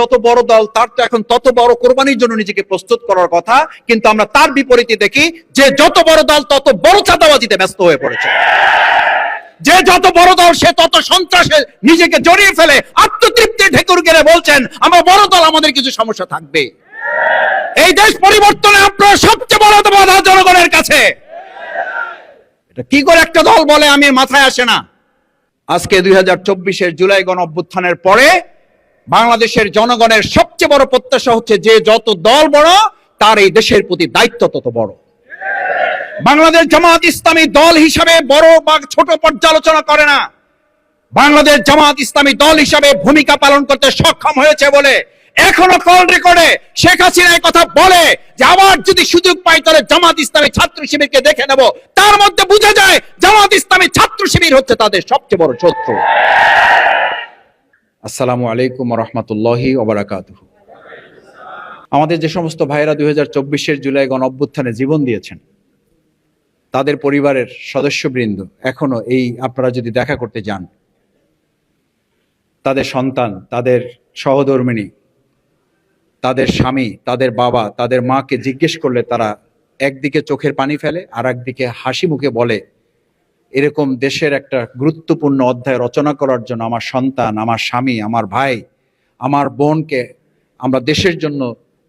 যত বড় দল, তার তো এখন তত বড় কোরবানির জন্য নিজেকে প্রস্তুত করার কথা, কিন্তু আমরা তার বিপরীতে দেখি যে যত বড় দল, তত বড় চাঁদাবাজিতে ব্যস্ত হয়ে পড়েছে। যে যত বড় দল, সে তত সন্ত্রাসে নিজেকে জড়িয়ে ফেলে, আত্মতৃপ্তি ঢেকুর গেলে বলছেন, আমরা বড় দল, আমাদের কিছু সমস্যা থাকবে। এই দেশ পরিবর্তনে আপনার সবচেয়ে বড় বাধা জনগণের কাছে। কি করে একটা দল বলে, আমি মাথায় আসে না। আজকে দুই হাজার চব্বিশের জুলাই গণ অভ্যুত্থানের পরে বাংলাদেশের জনগণের সবচেয়ে বড় প্রত্যাশা হচ্ছে যে যত দল বড়, তার এই দেশের প্রতি দায়িত্ব তত বড়। বাংলাদেশ জামাত ইসলামী দল হিসাবে বড় বা ছোট পর্যালোচনা করে না। বাংলাদেশ জামাত ইসলামী দল হিসাবে ভূমিকা পালন করতে সক্ষম হয়েছে বলে এখনও কল রেকর্ডে শেখ হাসিনা কথা বলে যে আবার যদি সুযোগ পাই তাহলে জামাত ইসলামী ছাত্র শিবিরকে দেখে নেব। তার মধ্যে বোঝা যায় জামাত ইসলামী ছাত্র শিবির হচ্ছে তাদের সবচেয়ে বড় শত্রু। আসসালামু আলাইকুম রহমতুল্লাহি ওবরাকাতুহু। আমাদের যে সমস্ত ভাইয়েরা দুই হাজার চব্বিশের জুলাই গণ অভ্যুত্থানে জীবন দিয়েছেন, তাদের পরিবারের সদস্যবৃন্দ এখনও এই আপনারা যদি দেখা করতে যান, তাদের সন্তান, তাদের সহধর্মিণী তাদের স্বামী, তাদের বাবা, তাদের মাকে জিজ্ঞেস করলে তারা একদিকে চোখের পানি ফেলে আর একদিকে হাসি মুখে বলে এরকম দেশের একটা গুরুত্বপূর্ণ অধ্যায় রচনা করার জন্য আমার সন্তান, আমার স্বামী, আমার ভাই, আমার বোনকে আমরা দেশের জন্য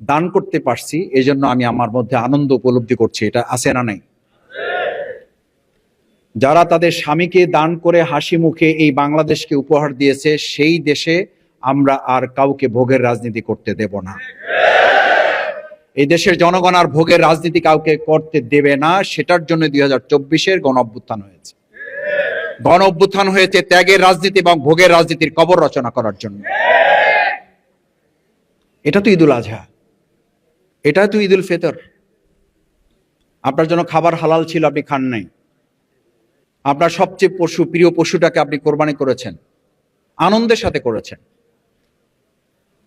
দান করতে পারছি এই জন্য আমি আমার মধ্যে আনন্দ উপলব্ধি করছি। এটা আছে না নাই? যারা তাদের স্বামীকে দান করে হাসি মুখে এই বাংলাদেশকে উপহার দিয়েছে, সেই দেশে আমরা আর কাউকে ভোগের রাজনীতি করতে দেব না। এই দেশের জনগণ আর ভোগের রাজনীতি কাউকে করতে দেবে না, সেটার জন্য দুই হাজার চব্বিশের গণ অভ্যুত্থান হয়েছে। গণ অভ্যুত্থান হয়েছে ত্যাগের রাজনীতি এবং ভোগের রাজনীতির কবর রচনা করার জন্য। এটা তো ঈদুল আজহা। এটা তো ঈদুল ফেতর। আপনার জন্য খাবার হালাল ছিল, আপনি খান নাই। আপনার সবচেয়ে পশু, প্রিয় পশুটাকে আপনি কোরবানি করেছেন। আনন্দের সাথে করেছেন।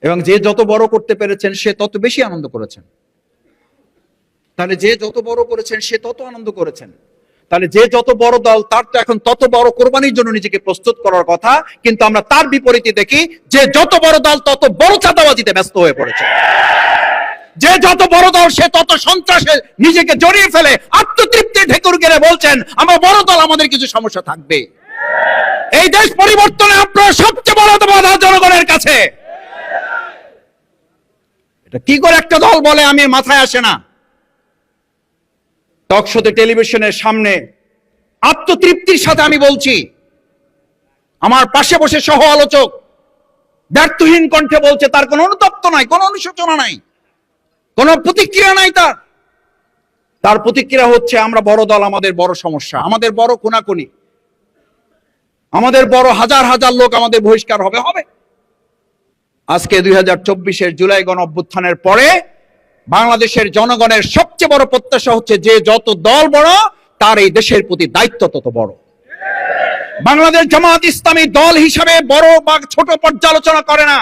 এবং যে যত বড় করতে পেরেছেন, সে তত বেশি আনন্দ করেছেন। তাহলে যে যত বড় করেছেন, সে তত আনন্দ করেছেন। তাহলে যে যত বড় দল, তার তো এখন তত বড় কোরবানির জন্য নিজেকে প্রস্তুত করার কথা, কিন্তু আমরা তার বিপরীতে দেখি যে যত বড় দল, তত বড় চাঁদাবাজিতে ব্যস্ত হয়ে পড়েছে। যে যত বড় দল, সে তত সন্ত্রাসে নিজেকে জড়িয়ে ফেলে, আত্মতৃপ্তি ঢেকুর গেলে বলছেন, আমরা বড় দল, আমাদের কিছু সমস্যা থাকবে। এই দেশ পরিবর্তনে আপনার সবচেয়ে বড় বাধা জনগণের কাছে। এটা কি করে একটা দল বলে, আমি মাথায় আসে না। টকশোতে টেলিভিশনের সামনে আত্মতৃপ্তির সাথে আমি বলছি, আমার পাশে বসে সহ আলোচক ব্যর্থহীন কণ্ঠে বলছে, তার কোনো অনুতপ্ত নাই, কোনো অনুশোচনা নাই, কোন প্রতিক্রিয়া নাই তার। তার প্রতিক্রিয়া হচ্ছে, আমরা বড় দল, আমাদের বড় সমস্যা, আমাদের বড় কোনাকুনি আমাদের বড় হাজার হাজার লোক আমাদের বহিষ্কার হবে হবে। আজকে দুই হাজার চব্বিশের জুলাই গণ অভ্যুত্থানের পরে বাংলাদেশের জনগণের সবচেয়ে বড় প্রত্যাশা হচ্ছে যে যত দল বড়, তার এই দেশের প্রতি দায়িত্ব তত বড়। বাংলাদেশ জামাত ইসলামী দল হিসাবে বড় বা ছোট পর্যালোচনা করে না।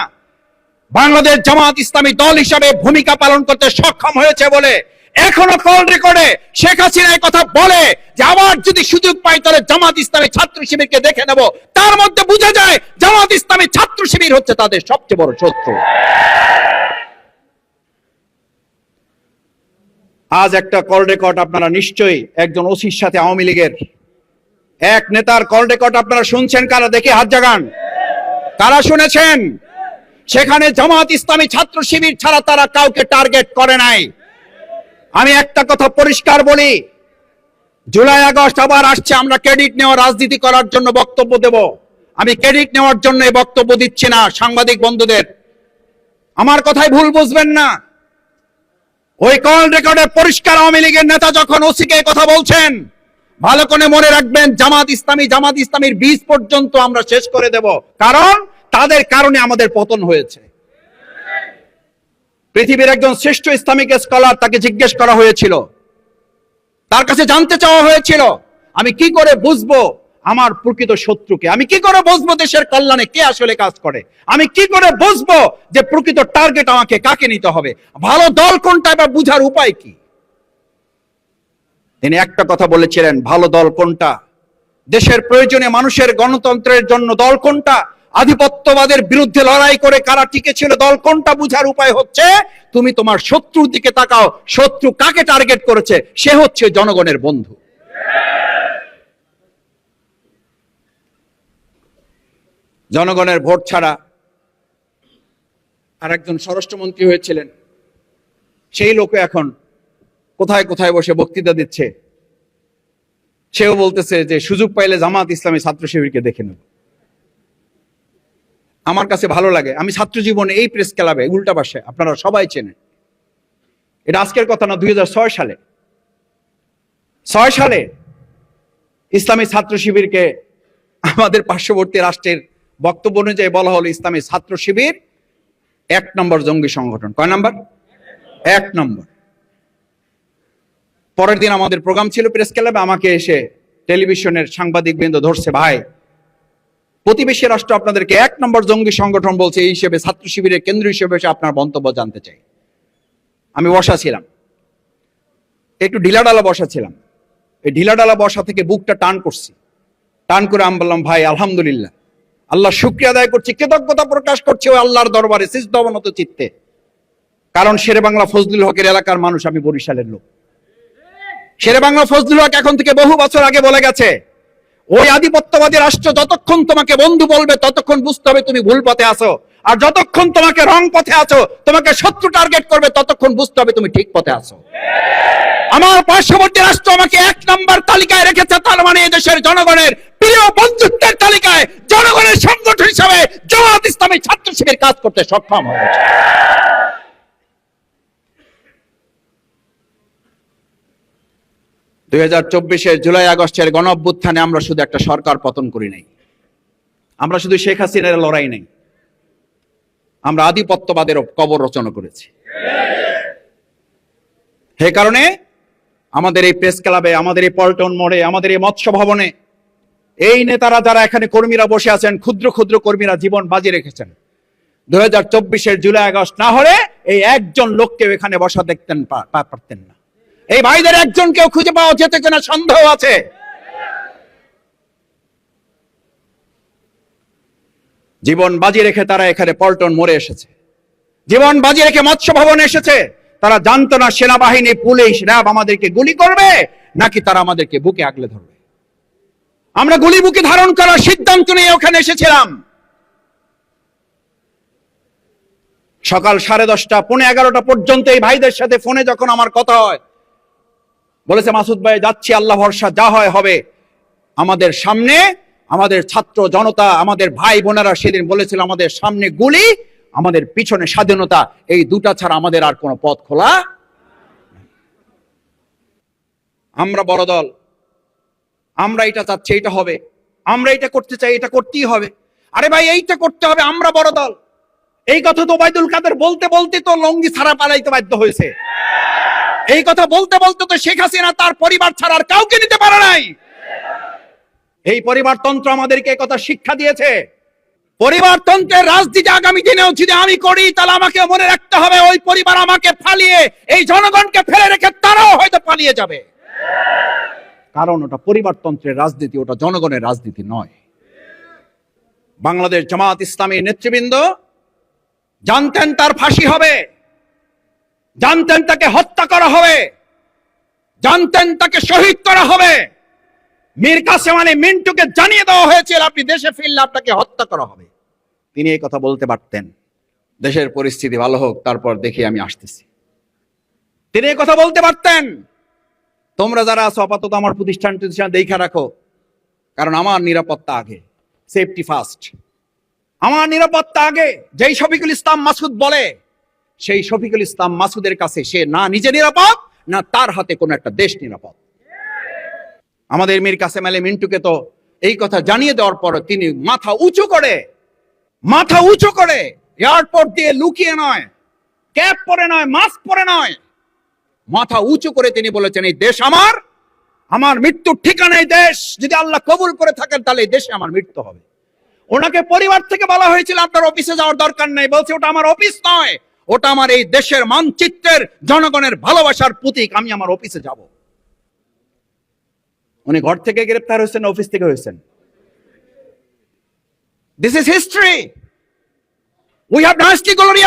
বাংলাদেশ জামাত ইসলামী দল হিসাবে ভূমিকা পালন করতে সক্ষম হয়েছে বলে এখনও কল রেকর্ডে শেখ হাসিনা কথা বলে যে আবার যদি সুযোগ পাই তাহলে জামাত ইসলামী ছাত্র শিবিরকে দেখে নেব। তার মধ্যে বোঝা যায় জামাত ইসলামী ছাত্র শিবির হচ্ছে তাদের সবচেয়ে বড় শত্রু। আজ একটা কল রেকর্ড আপনারা নিশ্চয়ই একজন ওসির সাথে আওয়ামী লীগের। এক নেতার কল রেকর্ড আপনারা শুনছেন? কারা দেখে হাত জাগান। কারা শুনেছেন? সেখানে জামাত ইসলামী ছাত্র শিবির ছাড়া তারা কাউকে টার্গেট করে নাই। আমি একটা কথা পরিষ্কার বলি, জুলাই আগস্ট আবার আসছে, আমরা ক্রেডিট নেওয়া রাজনীতি করার জন্য বক্তব্য দেব। আমি ক্রেডিট নেওয়ার জন্য বক্তব্য দিচ্ছি না, সাংবাদিক বন্ধুদের। আমার কথাই ভুল বুঝবেন না। ওই কল রেকর্ডে পরিষ্কার আওয়ামী লীগের নেতা যখন ওসিকে কথা বলছেন, ভালো করে মনে রাখবেন, জামাত ইসলামী, জামাত ইসলামীর বীজ পর্যন্ত আমরা শেষ করে দেব। কারণ তাদের কারণে আমাদের পতন হয়েছে। পৃথিবীর একজন শ্রেষ্ঠ ইসলামিক স্কলার তাকে জিজ্ঞেস করা হয়েছিল। তার কাছে জানতে চাওয়া হয়েছিল, আমি কি করে বুঝব আমার প্রকৃত শত্রুকে। আমি কি করে বুঝব দেশের কল্যাণে কে আসলে কাজ করে? আমি কি করে বুঝব যে প্রকৃত টার্গেট আমাকে কাকে নিতে হবে? ভালো দল কোনটা এবার বুঝার উপায় কি? তিনি একটা কথা বলেছিলেন, ভালো দল কোনটা? দেশের প্রয়োজনে মানুষের গণতন্ত্রের জন্য দল কোনটা? আধিপত্যবাদের বিরুদ্ধে লড়াই করে কারা টিকে ছিল দল কোনটা বুঝার উপায় হচ্ছে? তুমি তোমার শত্রুর দিকে তাকাও। শত্রু কাকে টার্গেট করেছে? সে হচ্ছে জনগণের বন্ধু। জনগণের ভোট ছাড়া আর একজন স্বরাষ্ট্রমন্ত্রী হয়েছিলেন। সেই লোকে এখন কোথায় কোথায় বসে বক্তৃতা দিচ্ছে, সেও বলতেছে যে সুযোগ পাইলে জামাত ইসলামী ছাত্র শিবিরকে দেখে নেব। আমার কাছে ভালো লাগে, আমি ছাত্র জীবনে এই প্রেস ক্লাবে উল্টা পাশে, আপনারা সবাই চেনেন। এটা আজকের কথা না, দুই হাজার ছয় সালে। ছয় সালে ইসলামী ছাত্র শিবিরকে আমাদের পার্শ্ববর্তী রাষ্ট্রের বক্তব্য অনুযায়ী বলা হলো ইসলামী ছাত্র শিবির, এক নম্বর জঙ্গি সংগঠন। কয় নম্বর? এক নম্বর। পরের দিন আমাদের প্রোগ্রাম ছিল প্রেস ক্লাবে, আমাকে এসে টেলিভিশনের সাংবাদিক বৃন্দ ধরছে, ভাই, প্রতিবেশী রাষ্ট্র আপনাদেরকে এক নম্বর জঙ্গি সংগঠন বলছে, এই হিসেবে ছাত্র শিবিরের কেন্দ্র হিসেবে এসে আপনার মন্তব্য জানতে চাই। আমি বসা ছিলাম। একটু ঢিলাডালা বসা ছিলাম। এই ঢিলাডালা বসা থেকে বুকটা টান করছি। টান করে আমি বললাম, ভাই, আলহামদুলিল্লাহ। আল্লাহ শুক্রিয়া আদায় করছি, কৃতজ্ঞতা প্রকাশ করছি ওই আল্লাহর দরবারে সিজদবনত চিত্তে। কারণ শেরে বাংলা ফজলুল হকের এলাকার মানুষ আমি বরিশালের লোক। শেরে বাংলা ফজলুল হক এখন থেকে বহু বছর আগে বলে গেছে, ওই আধিপত্যবাদী রাষ্ট্র যতক্ষণ তোমাকে বন্ধু বলবে, ততক্ষণ বুঝতে হবে তুমি ভুল পথে আছো। আর যতক্ষণ তোমাকে রং পথে আছো, তোমাকে শত্রু টার্গেট করবে, ততক্ষণ বুঝতে হবে তুমি ঠিক পথে আছো। আমার পার্শ্ববর্তী রাষ্ট্র আমাকে এক নম্বর তালিকায় রেখেছে, তার মানে এদেশের জনগণের প্রিয় বন্ধুত্বের তালিকায় জনগণের সংগঠন হিসাবে জামাত ইসলামী ছাত্র শিবির কাজ করতে সক্ষম হয়েছে। দুই হাজার চব্বিশের জুলাই আগস্টের গণঅভ্যুত্থানে আমরা শুধু একটা সরকার পতন করি নাই। আমরা শুধু শেখ হাসিনার লড়াই নেই। আমরা আধিপত্যবাদের কবর রচনা করেছি। সে কারণে আমাদের এই প্রেস ক্লাবে আমাদের এই পল্টন মোড়ে, আমাদের এই মৎস্য ভবনে, এই নেতারা যারা এখানে কর্মীরা বসে আছেন, ক্ষুদ্র ক্ষুদ্র কর্মীরা জীবন বাজি রেখেছেন। দু হাজার চব্বিশের জুলাই আগস্ট না হলে এই একজন লোককেও এখানে বসা দেখতেন পারতেন না। এই ভাইদের একজন কেউ খুঁজে পাওয়া যেতে কিনা সন্দেহ আছে? জীবন বাজি রেখে তারা এখানে পল্টন মোড়ে এসেছে। জীবন বাজি রেখে মৎস্য ভবনে এসেছে। তারা জানতো না সেনাবাহিনী, পুলিশ, র্যাব আমাদেরকে গুলি করবে, নাকি তারা আমাদেরকে বুকে আগলে ধরবে। আমরা গুলি বুকে ধারণ করার সিদ্ধান্ত নিয়ে ওখানে এসেছিলাম। সকাল সাড়ে দশটা, পৌনে এগারোটা পর্যন্ত এই ভাইদের সাথে ফোনে যখন আমার কথা হয়, বলেছে, মাসুদ ভাই, যাচ্ছি, আল্লাহ ভরসা, যা হয় হবে। আমাদের সামনে আমাদের ছাত্র জনতা, আমাদের ভাই বোনেরা সেদিন বলেছিল, আমাদের সামনে গুলি আমাদের পিছনে স্বাধীনতা, এই দুটা ছাড়া আমাদের আর কোনো পথ খোলা আমরা বড় দল। আমরা এটা চাচ্ছি, এটা হবে। আমরা এটা করতে চাই, এটা করতেই হবে। আরে ভাই, এইটা করতে হবে, আমরা বড় দল। এই কথা তো ওবায়দুল কাদের বলতে বলতে তো লঙ্গি ছাড়া পালাইতে বাধ্য হয়েছে। এই কথা বলতে বলতে তো শেখ হাসিনা তার পরিবার ছাড়া আর কাউকে নিতে পারে নাই। এই পরিবারতন্ত্র আমাদেরকে কথা শিক্ষা দিয়েছে। পরিবারতন্ত্রের রাজনীতি আগামী দিনেও যদি আমি করি, তাহলে আমাকে মনে রাখতে হবে ওই পরিবার আমাকে ফালিয়ে, এই জনগণকে ফেলে রেখে তারাও হয়তো পালিয়ে যাবে। কারণ ওটা পরিবারতন্ত্রের রাজনীতি, ওটা জনগণের রাজনীতি নয়। বাংলাদেশ জামাত ইসলামীর নেতৃবৃন্দ, জানতেন তার ফাঁসি হবে, জানতেন তাকে হত্যা করা হবে, জানতেন তাকে শহীদ করা হবে। মীর কাসেম আলী মিন্টুকে জানিয়ে দেওয়া হয়েছিল আপনি দেশে ফিরলে আপনাকে হত্যা করা হবে। তিনি এই কথা বলতে পারতেন। দেশের পরিস্থিতি ভালো হোক, তারপর দেখি আমি আসতেছি। তিনি এই কথা বলতে পারতেন। তোমরা যারা আছো, আপাতত আমার প্রতিষ্ঠান প্রতিষ্ঠান দেখা রাখো। কারণ আমার নিরাপত্তা আগে সেফটি ফার্স্ট আমার নিরাপত্তা আগে, যেই শফিকুল ইসলাম মাসুদ বলে, সেই শফিকুল ইসলাম মাসুদের কাছে সে না নিজে নিরাপদ, না তার হাতে কোনো একটা দেশ নিরাপদ। আমাদের মীর কাসেম আলী মিন্টুকে তো এই কথা জানিয়ে দেওয়ার পর তিনি মাথা উঁচু করে, মাথা উঁচু করে, এয়ারপোর্ট দিয়ে লুকিয়ে নয়, ক্যাপ পরে নয়, মাস্ক পরে নয়, মাথা উঁচু করে তিনি বলেছেন, এই দেশ আমার আমার মৃত্যুর ঠিকানায় দেশ। যদি আল্লাহ কবুল করে থাকেন, তাহলে এই দেশে আমার মৃত্যু হবে। ওনাকে পরিবার থেকে বলা হয়েছিল, আপনার অফিসে যাওয়ার দরকার নেই। বলছে, ওটা আমার অফিস নয়, ওটা আমার এই দেশের মানচিত্রের, জনগণের ভালোবাসার প্রতীক, আমি আমার অফিসে যাব। উনি ঘর থেকে গ্রেপ্তার হয়েছেন অফিস থেকে হয়েছেন This is history. We have nicely glorious